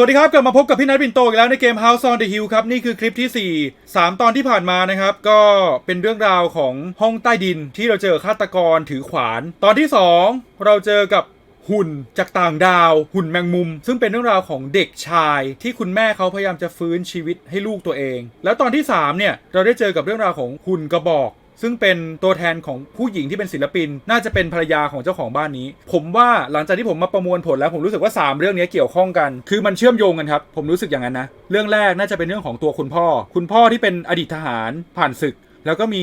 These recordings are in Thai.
สวัสดีครับกลับมาพบกับพี่นัทปินโตอีกแล้วในเกม House on the Hill ครับ นี่คือคลิปที่ 4 3 ตอนที่ผ่านมานะครับ ก็เป็นเรื่องราวของห้องใต้ดินที่เราเจอฆาตกรถือขวาน ตอนที่ 2 เราเจอกับหุ่นจากต่างดาว หุ่นแมงมุม ซึ่งเป็นเรื่องราวของเด็กชาย ที่คุณแม่เขาพยายามจะฟื้นชีวิตให้ลูกตัวเอง แล้วตอนที่ 3 เนี่ย เราได้เจอกับเรื่องราวของหุ่นกระบอก ซึ่งเป็นตัวแทนของผู้หญิงที่เป็นศิลปิน น่าจะเป็นภรรยาของเจ้าของบ้านนี้ ผมว่าหลังจากที่ผมมาประมวลผลแล้วผมรู้สึกว่า 3 เรื่องนี้เกี่ยวข้องกัน คือมันเชื่อมโยงกันครับ ผมรู้สึกอย่างนั้นนะ เรื่องแรกน่าจะเป็นเรื่องของตัวคุณพ่อ คุณพ่อที่เป็นอดีตทหารผ่านศึก แล้วก็มี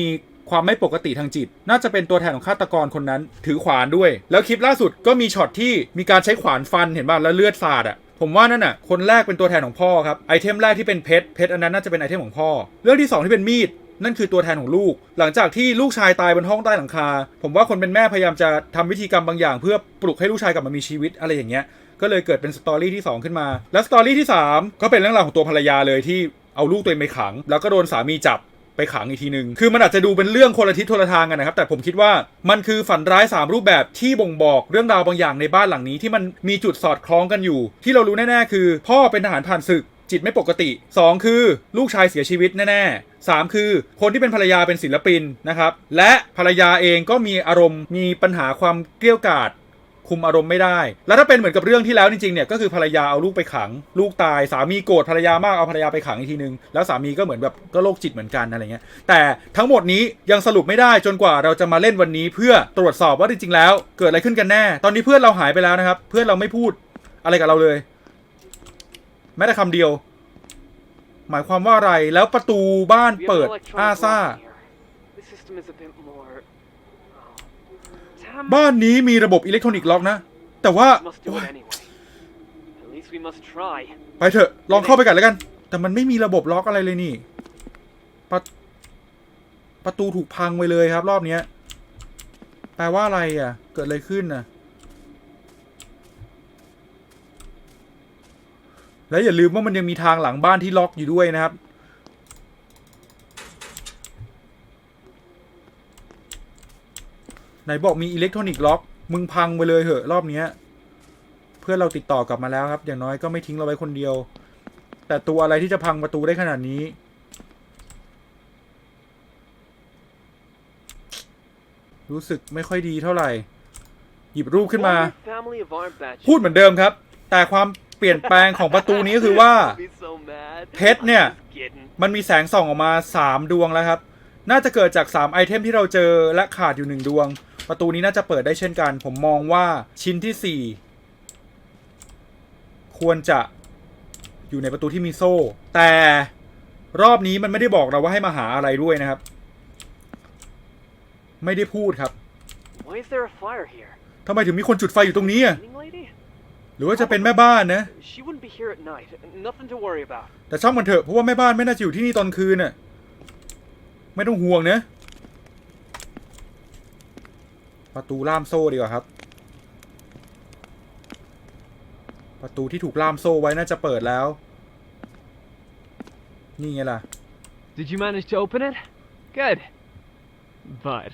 ความไม่ปกติทางจิต น่าจะเป็นตัวแทนของฆาตกรคนนั้น ถือขวานด้วย แล้วคลิปล่าสุดก็มีช็อตที่มีการใช้ขวานฟันเห็นป่ะแล้วเลือดสาดอะผมว่านั่นน่ะ คนแรกเป็นตัวแทนของพ่อครับ ไอเทมแรกที่เป็นเพชร เพชรอันนั้นน่าจะเป็นไอเทมของพ่อ เรื่องที่สองที่เป็นมีด นั่นคือตัวแทนของลูก หลังจากที่ลูกชายตายบนห้องใต้หลังคา ผมว่าคนเป็นแม่พยายามจะทำวิธีกรรมบางอย่าง เพื่อปลุกให้ลูกชายกลับมามีชีวิตอะไรอย่างเงี้ยก็เลยเกิดเป็นสตอรี่ที่ 2 ขึ้นมา แล้วสตอรี่ที่ 3 ก็เป็นเรื่องราวของตัวภรรยาเลยที่เอาลูกตัวเองไปขัง แล้วก็โดนสามีจับไปขังอีกทีหนึ่งคือมันอาจจะดูเป็นเรื่องคนละทิศคนละทางกันนะครับ แต่ผมคิดว่ามันคือฝันร้าย 3 รูปแบบที่บ่งบอกเรื่องราวบางอย่างในบ้านหลังนี้ที่มันมีจุดสอดคล้องกันอยู่ ที่เรารู้แน่ๆคือ พ่อเป็นทหารผ่านศึก จิตไม่ปกติ 2 คือลูกชายเสียชีวิตแน่ๆ 3 คือคนที่เป็นภรรยาเป็นศิลปินนะครับ และภรรยาเองก็มีอารมณ์มีปัญหาความเกลี้ยกล่อดคุมอารมณ์ไม่ได้ แล้วถ้าเป็นเหมือนกับเรื่องที่แล้วจริงๆ เนี่ยก็คือภรรยาเอาลูกไปขัง ลูกตายสามีโกรธภรรยามากเอาภรรยาไปขังอีกทีนึง แล้วสามีก็เหมือนแบบก็โรคจิตเหมือนกันอะไรเงี้ย แต่ทั้งหมดนี้ยังสรุปไม่ได้จนกว่าเราจะมาเล่นวันนี้เพื่อตรวจสอบว่าจริงๆ แล้ว เกิดอะไรขึ้นกันแน่ ตอนนี้เพื่อนเราหายไปแล้วนะครับ เพื่อนเราไม่พูดอะไรกับเราเลย แม้แต่คำเดียว หมายความว่าอะไรแล้วประตูบ้าน We have เปิด an electronic อาซ่า lock here. The system is a bit more. Damn, บ้านนี้มีระบบอิเล็กทรอนิกส์ล็อกนะ แต่ว่า we must do it anyway. At least we must try. ไปเถอะ ลองเข้าไปกันแล้วกัน แต่มันไม่มีระบบล็อกอะไรเลยนี่ ประประตูถูกพังไปเลยครับ รอบเนี้ยแปลว่าอะไรอะ เกิดอะไรขึ้นน่ะ และอย่าลืมว่ามันยังมีทางหลังบ้านที่ล็อกอยู่ด้วยนะครับ ไหนบอกมีอิเล็กทรอนิกส์ล็อก มึงพังไปเลยเหอะรอบเนี้ยเพื่อนเราติดต่อกลับมาแล้วครับ อย่างน้อยก็ไม่ทิ้งเราไว้คนเดียว แต่ตัวอะไรที่จะพังประตูได้ขนาดนี้รู้สึกไม่ค่อยดีเท่าไหร่ หยิบรูปขึ้นมา พูดเหมือนเดิมครับ แต่ความ เปลี่ยนแปลงของประตูนี้ก็คือว่า I'll be so mad. เพชรเนี่ย I'm just kidding. มันมีแสงส่องออกมา 3 ดวงแล้วครับ น่าจะเกิดจาก 3 ไอเทมที่เราเจอและขาดอยู่ 1 ดวง ประตูนี้น่าจะเปิดได้เช่นกัน ผมมองว่าชิ้นที่ 4 ควรจะอยู่ในประตูที่มีโซ่ แต่รอบนี้มันไม่ได้บอกเราว่าให้มาหาอะไรด้วยนะครับ ไม่ได้พูดครับ Why is there a fire here? ทำไมถึงมีคนจุดไฟอยู่ตรงนี้อะ Cleaning lady? หรือว่าจะเป็นแม่บ้านนะ She wouldn't be here at night. Nothing to worry about. แต่ช่างมันเถอะเพราะว่าแม่บ้านไม่น่าจะอยู่ที่นี่ตอนคืนน่ะไม่ต้องห่วงนะ ประตูล่ามโซ่ดีกว่าครับ ประตูที่ถูกล่ามโซ่ไว้น่าจะเปิดแล้ว นี่ไงล่ะ Did you manage to open it? Good. But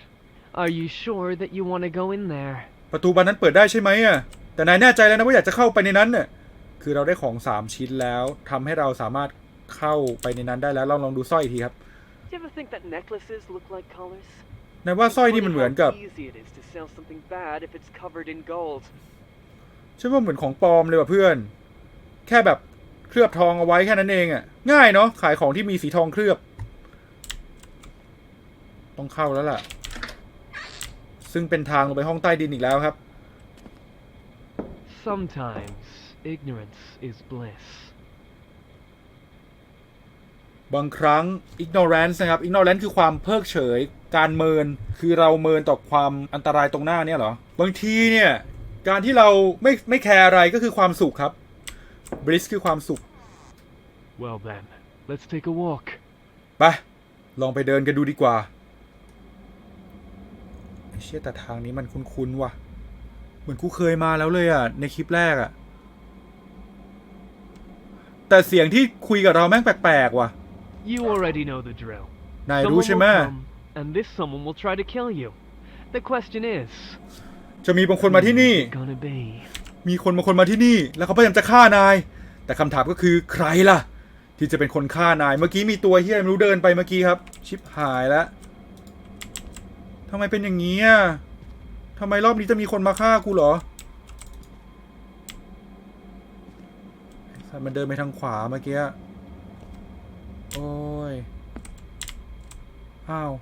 are you sure that you want to go in there? ประตูบานนั้นเปิดได้ใช่ไหมอะ แต่นายแน่ใจแล้วนะว่าอยากจะเข้าไปในนั้นน่ะคือเราได้ของสามชิ้นแล้วทำให้เราสามารถเข้าไปในนั้นได้แล้วลองลองดูสร้อยอีกทีครับ Do you ever think that necklaces look like colors? นายว่าสร้อยนี่มันเหมือนกับ How easy it is to sell something bad if it's covered in gold. ฉันว่าเหมือนของปลอมเลยว่ะเพื่อน แค่แบบเคลือบทองเอาไว้แค่นั้นเองอะ่ะ ง่ายเนาะขายของที่มีสีทองเคลือบ ต้องเข้าแล้วล่ะ ซึ่งเป็นทางลงไปห้องใต้ดินอีกแล้วครับ Sometimes ignorance is bliss. บางครั้ง ignorance นะครับ ignorance คือความเพิกเฉย การเมิน คือเราเมินต่อความอันตรายตรงหน้าเนี่ยเหรอ บางทีเนี่ย การที่เราไม่ไม่แคร์อะไรก็คือความสุขครับ bliss คือความสุข Well then, let's take a walk. ไปลองไปเดินกันดูดีกว่าไอ้เชี่ยแต่ทางนี้มันคุ้นๆว่ะ เหมือนกูเคยมาแล้วเลยอะ ในคลิปแรกอะ แต่เสียงที่คุยกับเราแม่งแปลกๆว่ะ You already know the drill. นายรู้ Someone ใช่ไหม will come, and this someone will try to kill you. The question is, จะมีบางคนมาที่นี่ who's it gonna be? มีคนบางคนมาที่นี่ แล้วเขาพยายามจะฆ่านายแต่แต่คำถามก็คือใครล่ะ ที่จะเป็นคนฆ่านาย เมื่อกี้มีตัวเฮียไม่รู้เดินไปเมื่อกี้ครับ ชิบหายแล้วทำไมเป็นอย่างนี้อะ ทำไมรอบนี้จะมีคนมาฆ่ากูเหรอไอ้สัตว์มันเดินไปทางขวาเมื่อกี้ โอ้ย อ้าว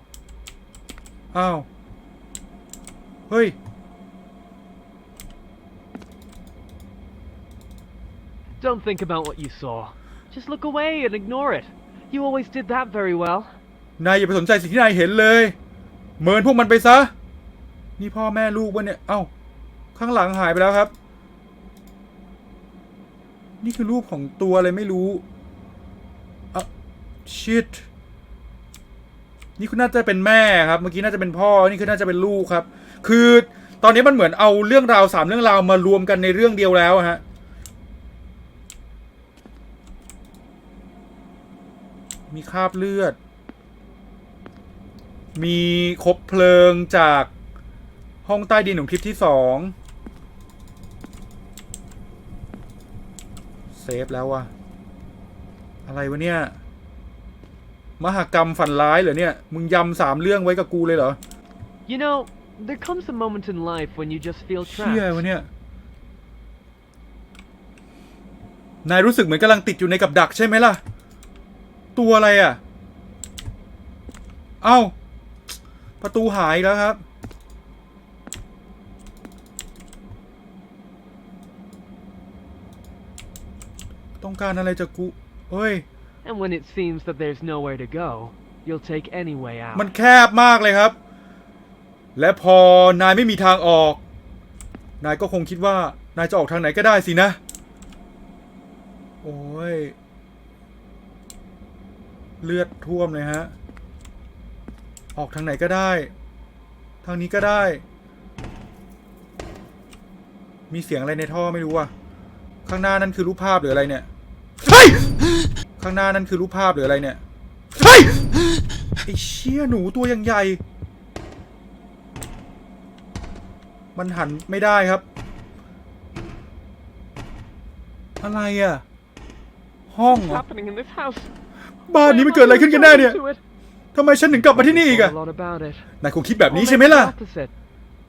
อ้าว เฮ้ย Don't think about what you saw. Just look away and ignore it. You always did that very well. นายอย่าไปสนใจสิ่งที่นายเห็นเลย เมินพวกมันไปซะ นี่พ่อแม่ลูกวะเนี่ย เอ้า ข้างหลังหายไปแล้วครับ นี่คือรูปของตัวอะไรไม่รู้อะชิตนี่คุณน่าจะเป็นแม่ครับ เมื่อกี้น่าจะเป็นพ่อ นี่คือน่าจะเป็นลูกครับ คือตอนนี้มันเหมือนเอาเรื่องราวสามเรื่องราวมารวมกันในเรื่องเดียวแล้วฮะ มีคราบเลือด มีคบเพลิงจาก ห้องใต้ดินของคลิปที่สองเซฟแล้ววะอะไรวะเนี่ย มหากรรมฝันร้ายเหรอเนี่ย มึงยำสามเรื่องไว้กับกูเลยเหรอ You know, there comes a moment in life when you just feel เชี่ยวะ trapped. เนี่ย นายรู้สึกเหมือนกำลังติดอยู่ในกับดักใช่ไหมล่ะ ตัวอะไรอะ เอ้า ประตูหายอีกแล้วครับ ต้อง การอะไรจากกูเฮ้ย And when it seems that there's nowhere to go, you'll take any way out. มันแคบมากเลยครับ และพอนายไม่มีทางออก นายก็คงคิดว่านายจะออกทางไหนก็ได้สินะ โอ้ย เลือดท่วมเลยฮะ ออกทางไหนก็ได้ ทางนี้ก็ได้ มีเสียงอะไรในท่อไม่รู้อะ ข้างหน้านั่นคือรูปภาพหรืออะไรเนี่ย เฮ้ย ข้างหน้านั่นคือรูปภาพหรืออะไรเนี่ย เฮ้ย ไอ้เชี่ยหนูตัวยังใหญ่ มันหันไม่ได้ครับ อะไรอะ ห้อง What's เหรอ happening in this house? บ้านนี้มันเกิดอะไรขึ้นกันแน่เนี่ยทำไมฉันถึงกลับมาที่นี่อีก Know อะ a lot about it. นายคงคิดแบบนี้ Or ใช่ไหม maybe ล่ะ the opposite.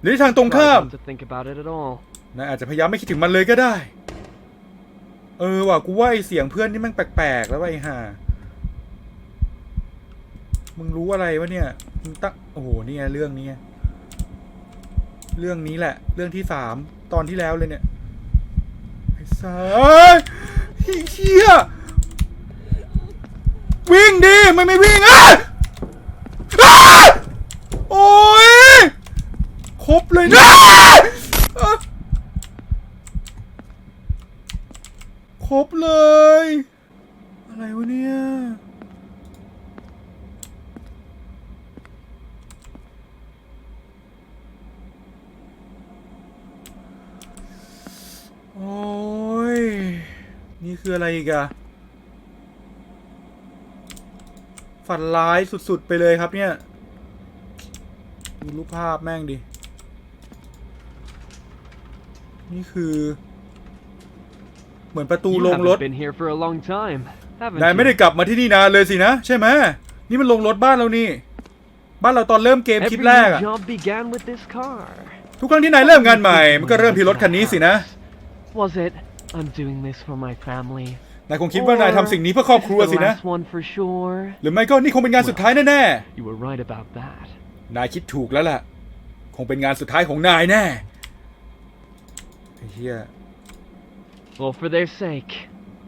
หรือในทางตรงข้าม Try not to think about it at all. นายอาจจะพยายามไม่คิดถึงมันเลยก็ได้ เออว่ะกูว่าไอเสียงเพื่อนนี่มันแปลกๆแล้วว่ะไอห่า มึงรู้อะไรวะเนี่ย มึงตั้งโอ้โหนี่ไงเรื่องนี้ เรื่องนี้แหละ เรื่องที่สามตอนที่แล้วเลยเนี่ยไอ้สายเฮียวิ่งดิไม่ไม่วิ่งอะโอ้ยครบเลยนะอะค รบเลย อะไรวะเนี่ยโอ้ย นี่คืออะไรอีกอะฝันร้ายสุดๆ ไปเลยครับเนี่ย ดูรูปภาพแม่งดิ นี่คือ เหมือนประตู You ลงรถ haven't been here for a long time, haven't นายไม่ได้ you? กลับมาที่นี่นานเลยสินะ ใช่ไหมนี่มันลงรถบ้านเรานี่ บ้านเราตอนเริ่มเกมคลิป Every แรก new อะ job began with this car. ทุกครั้งที่นายเริ่มงานใหม่ มันก็เริ่มที่รถคันนี้สินะ Was it? I'm doing this for my family. นายคงคิดว่านายทำสิ่งนี้เพื่อครอบครัว This is สิ the นะ last one for sure. หรือไม่ก็นี่คงเป็นงานสุดท้ายแน่ You were right about that. ๆนายคิดถูกแล้วล่ะ คงเป็นงานสุดท้ายของนายแน่ไอ้เหี้ย Well, for their sake.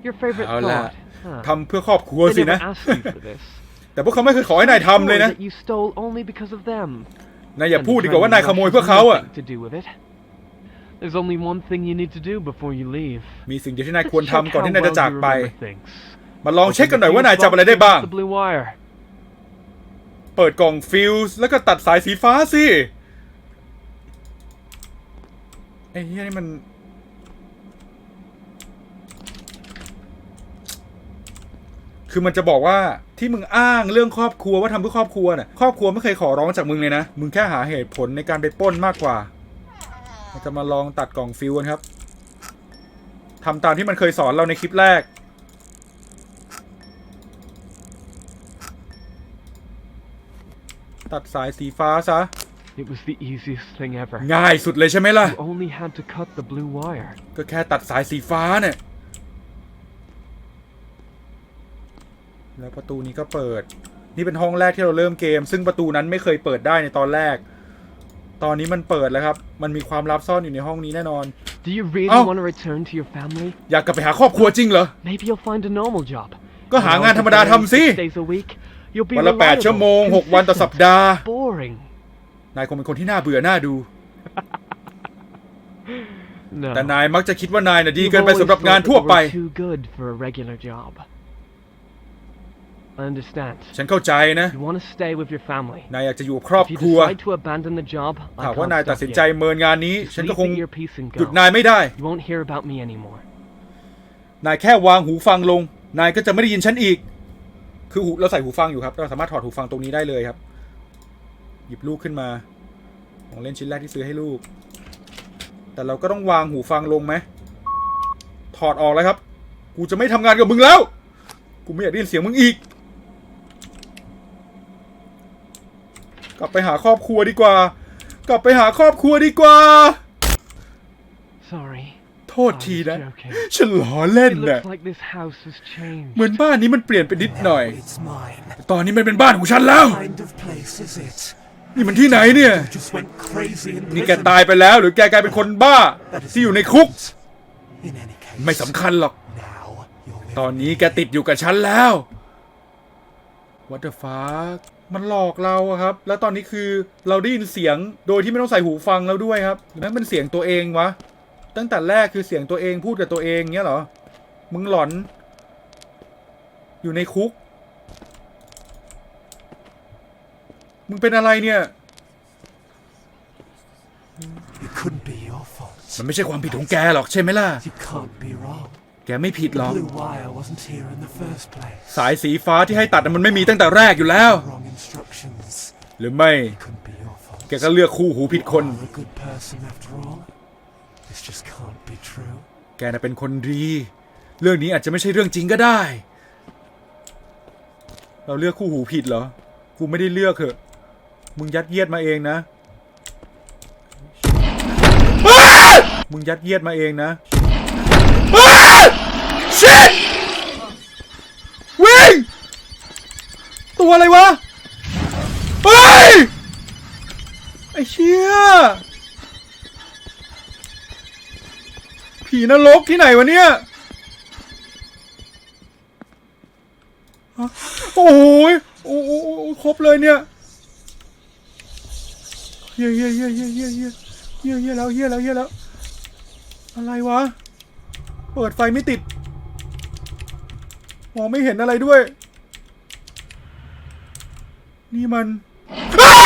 Your favorite เอาล่ะ thought. Huh. ทำเพื่อครอบครัว They สิ never นะ asked you for this. แต่พวกเขาไม่เคยขอให้นายทำเลยนะ That you stole only because of them. นายอย่า And พูด the ดีกว่าว่านายขโมย Kremlin เพื่อเขาอะ has nothing to do with it. There's only one thing you need to do before you leave. มีสิ่งเดียวที่นาย Let's ควร check ทำก่อน how ที่นายจะ well จาก you ไป remember things. มาลองเช็ค Open กันหน่อย the ว่านาย fuse จำอะไร box ได้ and บ้าง the blue wire. เปิดกล่องฟิวส์แล้วก็ตัดสายสีฟ้าสิไอ้เหี้ยนี่มัน คือมันจะบอกว่าที่มึงอ้างเรื่องครอบครัวว่าทำเพื่อครอบครัวน่ะครอบครัวไม่เคยขอร้องจากมึงเลยนะ มึงแค่หาเหตุผลในการไปปล้นมากกว่าเราจะมาลองตัดกล่องฟิวกันครับทำตามที่มันเคยสอนเราในคลิปแรก ตัดสายสีฟ้าซะ It was the easiest thing ever. ง่ายสุดเลยใช่ไหมล่ะ You only had to cut the blue wire. ก็แค่ตัดสายสีฟ้าเนี่ย แล้วประตูนี้ก็เปิด นี่เป็นห้องแรกที่เราเริ่มเกม ซึ่งประตูนั้นไม่เคยเปิดได้ในตอนแรก ตอนนี้มันเปิดแล้วครับ มันมีความลับซ่อนอยู่ในห้องนี้แน่นอน Do you really Oh. want to return to your family? อยากกลับไปหาครอบครัวจริงเหรอ Maybe you'll find a normal job. ก็หางานธรรมดาทำสิ Six days a week. You'll be วันละแปด reliable, ชั่วโมงหกวันต่อสัปดาห์ Boring. นายคงเป็นคนที่น่าเบื่อน่าดู No. แต่นายมักจะคิดว่านายน่ะดี You've เกินไป always สำหรับ thought งาน that ทั่ว you ไป were too good for a regular job. I understand. ฉันเข้าใจนะ You want to stay with your family. นายอยากจะอยู่กับครอบ If you ครัว decide to abandon the job, I หากว่า can't นายตัด stop สิน you. ใจเมินงานนี้ ฉันก็ Leave คง the earpiece and หยุด go. นายไม่ได้ You won't hear about me anymore. นายแค่วางหูฟังลง นายก็จะไม่ได้ยินฉันอีก คือหูเราใส่หูฟังอยู่ครับ เราสามารถถอดหูฟังตรงนี้ได้เลยครับ หยิบลูกขึ้นมา ของเล่นชิ้นแรกที่ซื้อให้ลูก แต่เราก็ต้องวางหูฟังลงไหม ถอดออกแล้วครับ กูจะไม่ทำงานกับมึงแล้ว กูไม่อยากได้ยินเสียงมึงอีก ลับไปหาครอบครัวดีกว่า กลับไปหาครอบครัวดีกว่า Sorry. โทษทีนะ I was joking. ฉันล้อเล่น It นะ looks like this house has changed. เหมือนบ้านนี้มันเปลี่ยนไปนิดหน่อย It's mine. ตอนนี้มันเป็นบ้านของฉันแล้ว What kind of place is it? นี่มันที่ไหนเนี่ย Just went crazy in นี่แก prison. ตายไปแล้วหรือแกกลายเป็นคนบ้า ที่อยู่ในคุก In any case, ไม่สำคัญหรอก now you're ตอนนี้แกติดอยู่กับฉันแล้ว What the fuck มันหลอกเราอะครับ แล้วตอนนี้คือเราได้ยินเสียงโดยที่ไม่ต้องใส่หูฟังแล้วด้วยครับหรือนั่นเป็นเสียงตัวเองวะ ตั้งแต่แรกคือเสียงตัวเองพูดกับตัวเองเงี้ยเหรอ มึงหลอน อยู่ในคุก มึงเป็นอะไรเนี่ย It couldn't be your fault. มันไม่ใช่ความผิดของแกหรอกใช่ไหมล่ะ You can't be wrong. แกไม่ผิดหร The อก blue wire wasn't here in the first place. สายสีฟ้าที่ให้ตัดน่ะมันไม่มีตั้งแต่แรกอยู่แล้ว Wrong instructions. หรือไม่ Couldn't be your fault. แกก็เลือกคู่หูผิดคน You're a good person after all. This just can't be true. แกน่ะเป็นคนดี เรื่องนี้อาจจะไม่ใช่เรื่องจริงก็ได้ เราเลือกคู่หูผิดเหรอ กูไม่ได้เลือกเหอะมึงยัดเยียดมาเองนะอ้ามึงยัดเยียดมาเองนะ ชิตวิ่ง ตัวอะไรวะ เฮ้ย ไอ้เชี่ยผีนรกที่ไหนวะเนี่ยฮะโอ้ยโอ้โหครบเลยเนี่ยเฮียเฮียเฮียเฮียเฮียเฮียเฮียเฮียแล้วเฮียแล้วเฮียแล้ว อะไรวะ เปิดไฟไม่ติด มองไม่เห็นอะไรด้วย นี่มันอ้า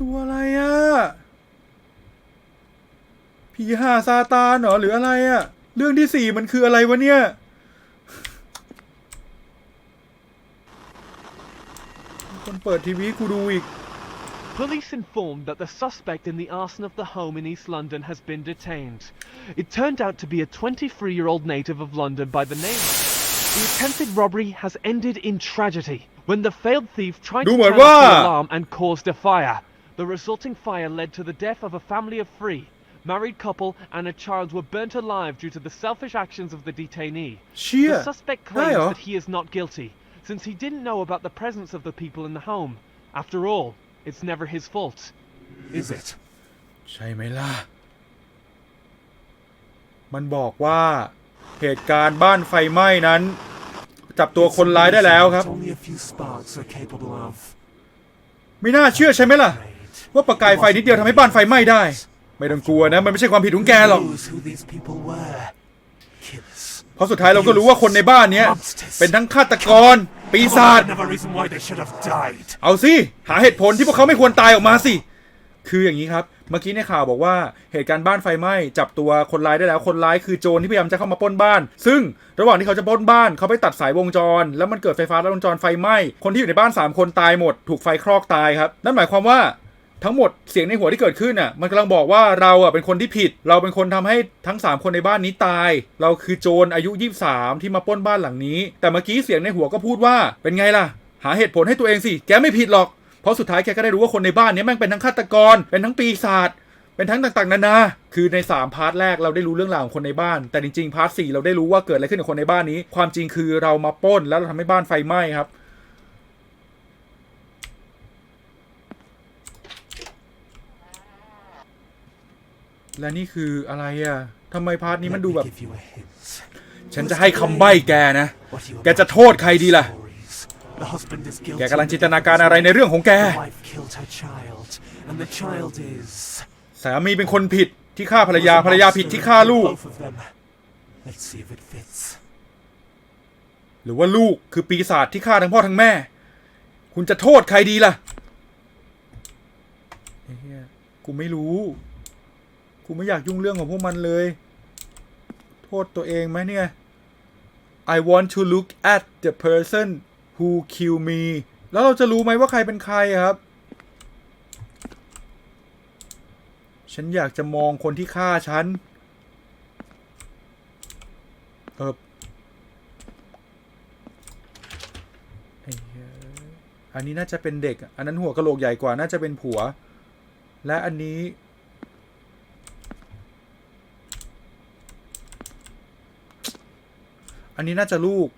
ตัวอะไรอะผีหาซาตานเหรอหรืออะไรอะเรื่องที่สี่มันคืออะไรวะเนี่ยคนเปิดทีวีกูดูอีก Police informed that the suspect in the arson of the home in East London has been detained. It turned out to be a 23 year old native of London by the name of. The attempted robbery has ended in tragedy when the failed thief tried to turn off the alarm and caused a fire. The resulting fire led to the death of a family of three. Married couple and a child were burnt alive due to the selfish actions of the detainee. Shit. The suspect claims that he is not guilty, since he didn't know about the presence of the people in the home. After all, it's never his fault. Is it? ใช่ไหมล่ะ มันบอกว่าเหตุการณ์บ้านไฟไหม้นั้น จับตัวคนร้ายได้แล้วครับ It's only a few sparks are capable of. ไม่น่าเชื่อใช่ไหมล่ะ ว่าประกายไฟนิดเดียวทำให้บ้านไฟไหม้ได้ ไม่ต้องกลัวนะ มันไม่ใช่ความผิดของแกหรอก Knows who these people were. Kids. เพราะสุดท้ายเราก็รู้ว่าคนในบ้านเนี้ย เป็นทั้งฆาตกร ปีศาจ Another reason why they should have died. เอาสิ หาเหตุผลที่พวกเขาไม่ควรตายออกมาสิ คืออย่างนี้ครับ เมื่อกี้ในข่าวบอกว่าเหตุการณ์บ้านไฟไหม้จับตัวคนร้ายได้แล้วคนร้ายคือโจรที่พยายามจะเข้ามาปล้นบ้าน ซึ่งระหว่างที่เขาจะปล้นบ้านเขาไปตัดสายวงจร แล้วมันเกิดไฟฟ้าลัดวงจรไฟไหม้คนที่อยู่ในบ้าน 3 คนตายหมด ถูกไฟคลอกตายครับนั่นหมายความว่า ทั้งหมดเสียงในหัวที่เกิดขึ้นอะมันกำลังบอกว่าเราอะเป็นคนที่ผิด เราเป็นคนทำให้ทั้ง 3 คนในบ้านนี้ตาย เราคือโจรอายุ 23 ที่มาป้นบ้านหลังนี้ แต่เมื่อกี้เสียงในหัวก็พูดว่าเป็นไงล่ะ หาเหตุผลให้ตัวเองสิแกไม่ผิดหรอก เพราะสุดท้ายแกก็ได้รู้ว่าคนในบ้านนี้แม่งเป็นทั้งฆาตกร เป็นทั้งปีศาจเป็นทั้งต่างๆนานา คือใน 3 พาร์ทแรกเราได้รู้เรื่องราวของคนในบ้าน แต่จริงๆ พาร์ท4เราได้รู้ว่าเกิดอะไรขึ้นกับคนในบ้านนี้ ความจริงคือเรามาป้นแล้วเราทำให้บ้านไฟไหม้ครับ และนี่คืออะไรอะทำไมพาร์ทนี้มัน Let ดู me แบบ give you a hint. ฉันจะให้คำใบ้แกนะ What you แกจะโทษใครดีล่ะ stories. The husband is guilty. แกกำลังจินตนาการอะไรในเรื่องของแก The wife killed her child, and the child is สามีเป็นคนผิดที่ฆ่าภรรยาภรรยาผิดที่ฆ่าลูก Both of them. Let's see if it fits. หรือว่าลูกคือปีศาจที่ฆ่าทั้งพ่อทั้งแม่ คุณจะโทษใครดีล่ะไอ้เหี้ยกูไม่รู้ กูไม่อยากยุ่งเรื่องของพวกมันเลย โทษตัวเองไหมเนี่ย I want to look at the person who killed me แล้วเราจะรู้ไหมว่าใครเป็นใครครับ ฉันอยากจะมองคนที่ฆ่าฉันเอออันนี้น่าจะเป็นเด็กอะอันนั้นหัวกะโหลกใหญ่กว่าน่าจะเป็นผัว และอันนี้ อันนี้น่าจะลูก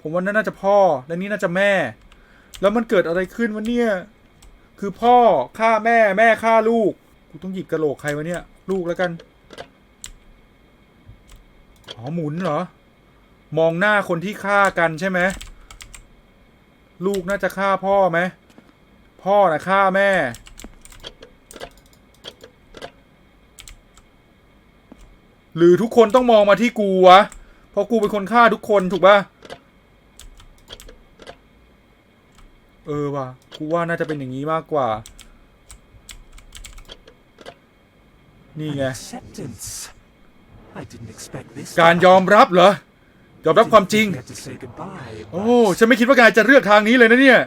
ผมว่าน่าจะพ่อ และนี่น่าจะแม่ แล้วมันเกิดอะไรขึ้นวะเนี่ย คือพ่อฆ่าแม่แม่ฆ่าลูก กูต้องหยิบกระโหลกใครวะเนี่ย ลูกแล้วกัน อ๋อหมุนเหรอ มองหน้าคนที่ฆ่ากันใช่ไหม ลูกน่าจะฆ่าพ่อไหม พ่อนะฆ่าแม่หรือทุกคนต้องมองมาที่กูวะ เพราะกูเป็นคนฆ่าทุกคนถูกปะเออว่ะ กูว่าน่าจะเป็นอย่างนี้มากกว่า นี่ไง การยอมรับเหรอ ยอมรับความจริง โอ้ ฉันไม่คิดว่ากายจะเลือกทางนี้เลยนะเนี่ย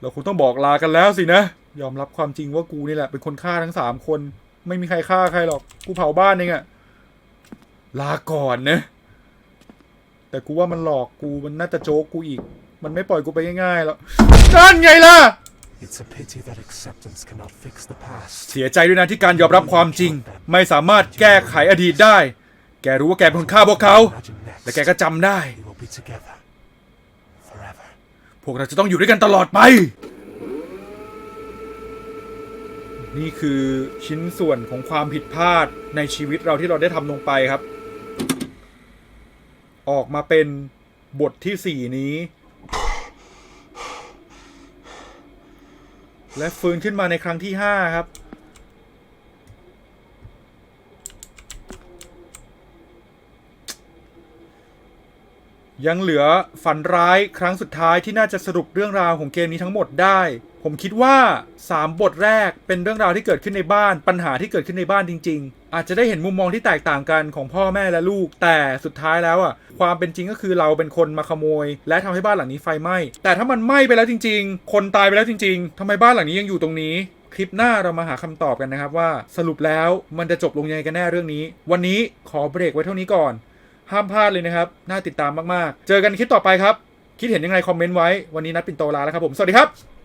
เราคงต้องบอกลากันแล้วสินะ ยอมรับความจริงว่ากูนี่แหละเป็นคนฆ่าทั้งสามคน ไม่มีใครฆ่าใครหรอก กูเผาบ้านเองอะ ลาก่อนนะ แต่กูว่ามันหลอกกูมันน่าจะโจ๊กกูอีก มันไม่ปล่อยกูไปง่ายๆหรอกนั่นไงล่ะ It's a pity that acceptance cannot fix the past. เสียใจด้วยนะที่การยอมรับความจริง ไม่สามารถแก้ไขอดีตได้ แกรู้ว่าแกเป็นคนฆ่าพวกเขา Imagine next. และแกก็จำได้ We will be together. Forever. พวกเราจะต้องอยู่ด้วยกันตลอดไป นี่คือชิ้นส่วนของความผิดพลาดในชีวิตเราที่เราได้ทำลงไปครับ ออกมาเป็นบทที่สี่นี้ และฟื้นขึ้นมาในครั้งที่ห้าครับ ยังเหลือฝันร้ายครั้งสุดท้ายที่น่าจะสรุปเรื่องราวของเกมนี้ทั้งหมดได้ ผมคิดว่า 3 บทแรกเป็นเรื่องราวที่เกิดขึ้นในบ้านปัญหาที่เกิดขึ้นในบ้านจริง ๆ อาจจะได้เห็นมุมมองที่แตกต่างกันของพ่อแม่และลูก แต่สุดท้ายแล้วอะความเป็นจริงก็คือเราเป็นคนมาขโมย และทำให้บ้านหลังนี้ไฟไหม้แต่ถ้ามันไหม้ไปแล้วจริง ๆ คนตายไปแล้วจริง ๆทำไมบ้านหลังนี้ยังอยู่ตรงนี้คลิปหน้าเรามาหาคำตอบกันนะครับว่าสรุปแล้วมันจะจบลงยังไงกันแน่เรื่องนี้ วันนี้ขอเบรกไว้เท่านี้ก่อน ห้ามพลาดเลยนะครับน่าติดตามมากๆ เจอกันคลิปต่อไปครับ คิดเห็นยังไงคอมเมนต์ไว้ วันนี้นัดปินโตลาแล้วครับผม สวัสดีครับ